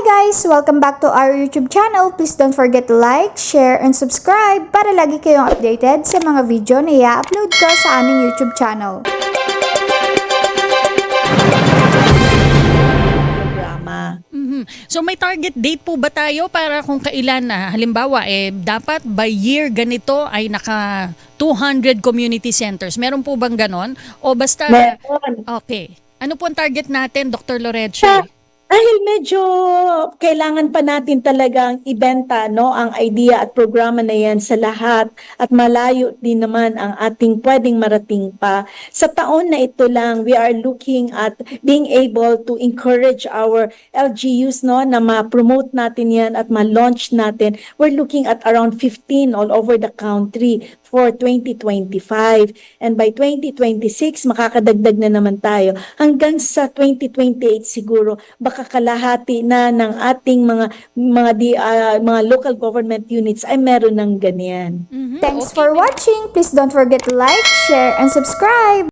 guys! Welcome back to our YouTube channel. Please don't forget to like, share, and subscribe para lagi kayong updated sa mga video na i-upload ko sa aming YouTube channel. programa. Mhm. So may target date po ba tayo para kung kailan na halimbawa eh dapat by year ganito ay naka 200 community centers. Meron po bang ganon? O basta Meron. Okay. Ano po ang target natin, Dr. Loreche? Dahil medyo kailangan pa natin talagang ibenta no ang idea at programa na yan sa lahat at malayo din naman ang ating pwedeng marating pa. Sa taon na ito lang, we are looking at being able to encourage our LGUs no na ma-promote natin yan at ma-launch natin. We're looking at around 15 all over the country for 2025. And by 2026, makakadagdag na naman tayo. Hanggang sa 2028 siguro, baka kalahati na ng ating mga mga di, ah, mga local government units ay meron ng ganyan. Mhm. Thanks Okay. for watching! Please don't forget to like, share, and subscribe!